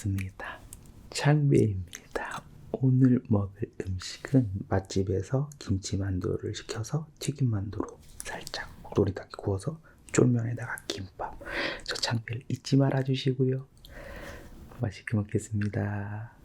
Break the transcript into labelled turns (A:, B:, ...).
A: 반갑습니다. 창배입니다. 오늘 먹을 음식은 맛집에서 김치만두를 시켜서 튀김만두로 살짝 도리닭 구워서 쫄면에다가 김밥. 저 창배를 잊지 말아 주시고요. 맛있게 먹겠습니다.